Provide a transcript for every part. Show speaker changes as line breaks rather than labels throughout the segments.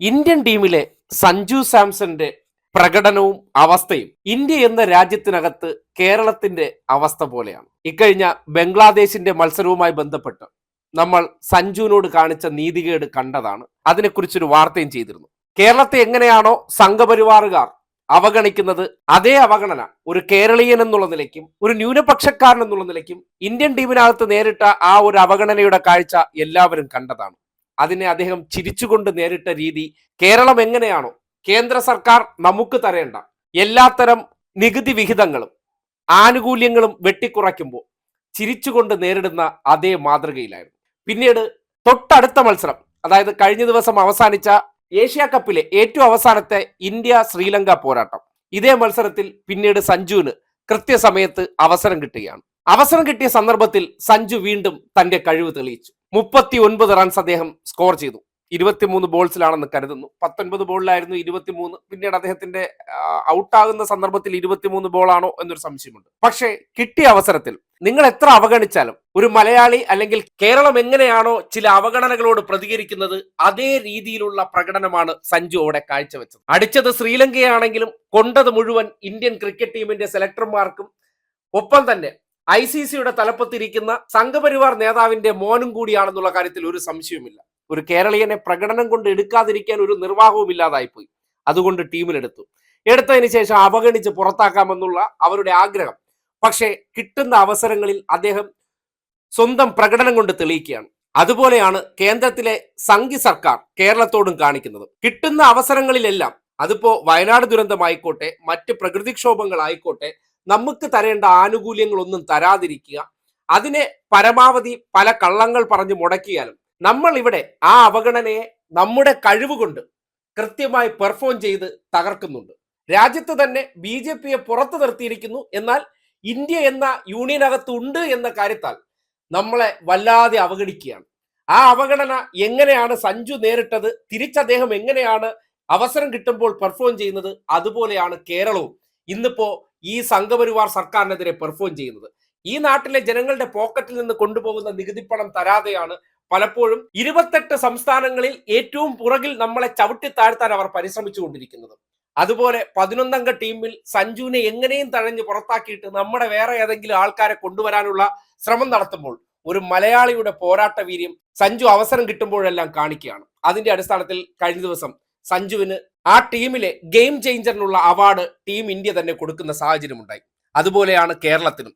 Indian ടീമിലെ സഞ്ജു സാംസന്റെ പ്രകടനവും അവസ്ഥയും ഇന്ത്യ എന്ന രാജ്യത്തിനകത്ത് കേരളത്തിന്റെ അവസ്ഥ പോലെയാണ്. ഇക്കഴിഞ്ഞ ബംഗ്ലാദേശിന്റെ മത്സരവുമായി ബന്ധപ്പെട്ട് നമ്മൾ സഞ്ജുവിനോട് കാണിച്ച നീതികേട് കണ്ടതാണ്. അതിനെക്കുറിച്ചൊരു വാർത്തയും ചെയ്തിരുന്നു. കേരളത്തെ എങ്ങനെയാണോ സംഘപരിവാറുകാർ അവഗണിക്കുന്നത് അതേ അവഗണന ഒരു കേരളീയൻ എന്നുള്ള നിലയ്ക്കും ഒരു ന്യൂനപക്ഷക്കാരൻ എന്നുള്ള നിലയ്ക്കും ഇന്ത്യൻ ടീമിനകത്ത് നേരിട്ട ആ ഒരു അവഗണനയുടെ കാഴ്ച എല്ലാവരും കണ്ടതാണ്. അതിനെ അദ്ദേഹം ചിരിച്ചുകൊണ്ട് നേരിട്ട രീതി കേരളം എങ്ങനെയാണോ? കേന്ദ്ര സർക്കാർ നമുക്ക് തരേണ്ട എല്ലാത്തരം നികുതി വിഹിതങ്ങളും ആനുകൂല്യങ്ങളും വെട്ടിക്കുറയ്ക്കുമ്പോൾ ചിരിച്ചുകൊണ്ട് നേരിടുന്ന അതേ മാതൃകയിലായിരുന്നു. പിന്നീട് തൊട്ടടുത്ത മത്സരം അതായത് കഴിഞ്ഞ ദിവസം അവസാനിച്ച ഏഷ്യ കപ്പിലെ ഏറ്റവും അവസാനത്തെ ഇന്ത്യ ശ്രീലങ്ക പോരാട്ടം. ഇതേ മത്സരത്തിൽ പിന്നീട് സഞ്ജുവിന് കൃത്യസമയത്ത് അവസരം കിട്ടുകയാണ്. അവസരം കിട്ടിയ സന്ദർഭത്തിൽ സഞ്ജു വീണ്ടും തന്റെ കഴിവ് തെളിയിച്ചു. മുപ്പത്തി ഒൻപത് റൺസ് അദ്ദേഹം സ്കോർ ചെയ്തു. ഇരുപത്തിമൂന്ന് ബോൾസിലാണെന്ന് കരുതുന്നു. പത്തൊൻപത് ബോളിലായിരുന്നു ഇരുപത്തിമൂന്ന്. പിന്നീട് അദ്ദേഹത്തിന്റെ ഔട്ടാകുന്ന സന്ദർഭത്തിൽ ഇരുപത്തിമൂന്ന് ബോളാണോ എന്നൊരു സംശയമുണ്ട്. പക്ഷേ കിട്ടിയ അവസരത്തിൽ നിങ്ങൾ എത്ര അവഗണിച്ചാലും ഒരു മലയാളി അല്ലെങ്കിൽ കേരളം എങ്ങനെയാണോ ചില അവഗണനകളോട് പ്രതികരിക്കുന്നത് അതേ രീതിയിലുള്ള പ്രകടനമാണ് സഞ്ജു അവിടെ കാഴ്ചവെച്ചത്. അടിച്ചത് ശ്രീലങ്കയാണെങ്കിലും കൊണ്ടത് മുഴുവൻ ഇന്ത്യൻ ക്രിക്കറ്റ് ടീമിന്റെ സെലക്ടർമാർക്കും ഒപ്പം തന്നെ ഐ സി സിയുടെ തലപ്പത്തിരിക്കുന്ന സംഘപരിവാർ നേതാവിന്റെ മോനും കൂടിയാണെന്നുള്ള കാര്യത്തിൽ ഒരു സംശയവുമില്ല. ഒരു കേരളീയനെ പ്രകടനം കൊണ്ട് എടുക്കാതിരിക്കാൻ ഒരു നിർവാഹവും ഇല്ലാതായിപ്പോയി. അതുകൊണ്ട് ടീമിലെടുത്തു എടുത്തതിന് ശേഷം അവഗണിച്ച് പുറത്താക്കാമെന്നുള്ള അവരുടെ ആഗ്രഹം. പക്ഷേ കിട്ടുന്ന അവസരങ്ങളിൽ അദ്ദേഹം സ്വന്തം പ്രകടനം കൊണ്ട് തെളിയിക്കുകയാണ്. അതുപോലെയാണ് കേന്ദ്രത്തിലെ സംഘി സർക്കാർ കേരളത്തോടും കാണിക്കുന്നത്. കിട്ടുന്ന അവസരങ്ങളിലെല്ലാം അതിപ്പോ വയനാട് ദുരന്തമായിക്കോട്ടെ മറ്റ് പ്രകൃതിക്ഷോഭങ്ങളായിക്കോട്ടെ നമുക്ക് തരേണ്ട ആനുകൂല്യങ്ങളൊന്നും തരാതിരിക്കുക. അതിനെ പരമാവധി പല കള്ളങ്ങൾ പറഞ്ഞ് മുടക്കിയാലും നമ്മൾ ഇവിടെ ആ അവഗണനയെ നമ്മുടെ കഴിവ് കൊണ്ട് കൃത്യമായി പെർഫോം ചെയ്ത് തകർക്കുന്നുണ്ട്. രാജ്യത്ത് തന്നെ ബി ജെ പിയെ പുറത്തു നിർത്തിയിരിക്കുന്നു. എന്നാൽ ഇന്ത്യ എന്ന യൂണിയനകത്ത് ഉണ്ട് എന്ന കാര്യത്താൽ നമ്മളെ വല്ലാതെ അവഗണിക്കുകയാണ്. ആ അവഗണന എങ്ങനെയാണ് സഞ്ജു നേരിട്ടത് തിരിച്ച് അദ്ദേഹം എങ്ങനെയാണ് അവസരം കിട്ടുമ്പോൾ പെർഫോം ചെയ്യുന്നത് അതുപോലെയാണ് കേരളവും. ഇന്നിപ്പോ ഈ സംഘപരിവാർ സർക്കാരിനെതിരെ പെർഫോം ചെയ്യുന്നത്. ഈ നാട്ടിലെ ജനങ്ങളുടെ പോക്കറ്റിൽ നിന്ന് കൊണ്ടുപോകുന്ന നികുതിപ്പണം തരാതെയാണ് പലപ്പോഴും ഇരുപത്തെട്ട് സംസ്ഥാനങ്ങളിൽ ഏറ്റവും പുറകിൽ നമ്മളെ ചവിട്ടി താഴ്ത്താൻ അവർ പരിശ്രമിച്ചുകൊണ്ടിരിക്കുന്നത്. അതുപോലെ പതിനൊന്നംഗ ടീമിൽ സഞ്ജുവിനെ എങ്ങനെയും തഴഞ്ഞ് പുറത്താക്കിയിട്ട് നമ്മുടെ വേറെ ഏതെങ്കിലും ആൾക്കാരെ കൊണ്ടുവരാനുള്ള ശ്രമം നടത്തുമ്പോൾ ഒരു മലയാളിയുടെ പോരാട്ട വീര്യം സഞ്ജു അവസരം കിട്ടുമ്പോഴെല്ലാം കാണിക്കുകയാണ്. അതിന്റെ അടിസ്ഥാനത്തിൽ കഴിഞ്ഞ ദിവസം സഞ്ജുവിന് ആ ടീമിലെ ഗെയിം ചേഞ്ചറിനുള്ള അവാർഡ് ടീം ഇന്ത്യ തന്നെ കൊടുക്കുന്ന സാഹചര്യമുണ്ടായി. അതുപോലെയാണ് കേരളത്തിനും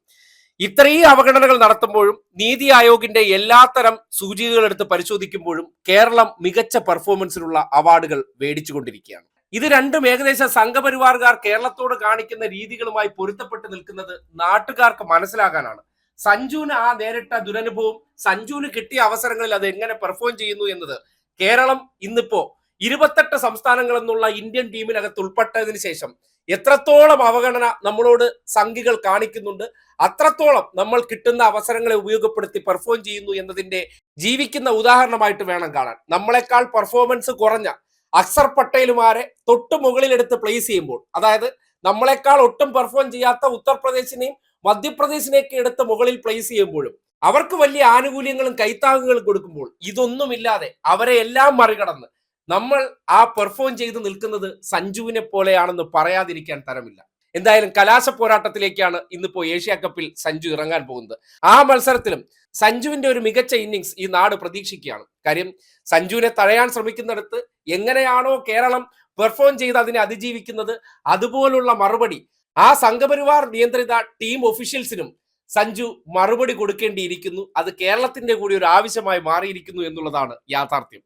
ഇത്രയും അവഗണനകൾ നടത്തുമ്പോഴും നീതി ആയോഗിന്റെ എല്ലാത്തരം സൂചികകൾ എടുത്ത് പരിശോധിക്കുമ്പോഴും കേരളം മികച്ച പെർഫോമൻസിനുള്ള അവാർഡുകൾ മേടിച്ചുകൊണ്ടിരിക്കുകയാണ്. ഇത് രണ്ടും ഏകദേശം സംഘപരിവാറുകാർ കേരളത്തോട് കാണിക്കുന്ന രീതികളുമായി പൊരുത്തപ്പെട്ട് നിൽക്കുന്നത് നാട്ടുകാർക്ക് മനസ്സിലാകാനാണ്. സഞ്ജുവിന് ആ നേരിട്ട ദുരനുഭവം സഞ്ജുവിന് കിട്ടിയ അവസരങ്ങളിൽ അത് എങ്ങനെ പെർഫോം ചെയ്യുന്നു എന്നത് കേരളം ഇന്നിപ്പോ ഇരുപത്തെട്ട് സംസ്ഥാനങ്ങൾ എന്നുള്ള ഇന്ത്യൻ ടീമിനകത്ത് ഉൾപ്പെട്ടതിന് ശേഷം എത്രത്തോളം അവഗണന നമ്മളോട് സംഘികൾ കാണിക്കുന്നുണ്ട് അത്രത്തോളം നമ്മൾ കിട്ടുന്ന അവസരങ്ങളെ ഉപയോഗപ്പെടുത്തി പെർഫോം ചെയ്യുന്നു എന്നതിന്റെ ജീവിക്കുന്ന ഉദാഹരണമായിട്ട് വേണം കാണാൻ. നമ്മളെക്കാൾ പെർഫോമൻസ് കുറഞ്ഞ അക്സർ പട്ടേലുമാരെ തൊട്ട് മുകളിലെടുത്ത് പ്ലേസ് ചെയ്യുമ്പോൾ അതായത് നമ്മളെക്കാൾ ഒട്ടും പെർഫോം ചെയ്യാത്ത ഉത്തർപ്രദേശിനെയും മധ്യപ്രദേശിനെയൊക്കെ എടുത്ത് മുകളിൽ പ്ലേസ് ചെയ്യുമ്പോഴും അവർക്ക് വലിയ ആനുകൂല്യങ്ങളും കൈത്താങ്ങുകളും കൊടുക്കുമ്പോൾ ഇതൊന്നുമില്ലാതെ അവരെ എല്ലാം മറികടന്ന് നമ്മൾ ആ പെർഫോം ചെയ്ത് നിൽക്കുന്നത് സഞ്ജുവിനെ പോലെയാണെന്ന് പറയാതിരിക്കാൻ തരമില്ല. എന്തായാലും കലാശ പോരാട്ടത്തിലേക്കാണ് ഇന്നിപ്പോ ഏഷ്യ കപ്പിൽ സഞ്ജു ഇറങ്ങാൻ പോകുന്നത്. ആ മത്സരത്തിലും സഞ്ജുവിന്റെ ഒരു മികച്ച ഇന്നിങ്സ് ഈ നാട് പ്രതീക്ഷിക്കുകയാണ്. കാര്യം സഞ്ജുവിനെ തഴയാൻ ശ്രമിക്കുന്നിടത്ത് എങ്ങനെയാണോ കേരളം പെർഫോം ചെയ്ത് അതിനെ അതിജീവിക്കുന്നത് അതുപോലുള്ള മറുപടി ആ സംഘപരിവാർ നിയന്ത്രിത ടീം ഒഫീഷ്യൽസിനും സഞ്ജു മറുപടി കൊടുക്കേണ്ടിയിരിക്കുന്നു. അത് കേരളത്തിന്റെ കൂടി ഒരു ആവശ്യമായി മാറിയിരിക്കുന്നു എന്നുള്ളതാണ് യാഥാർത്ഥ്യം.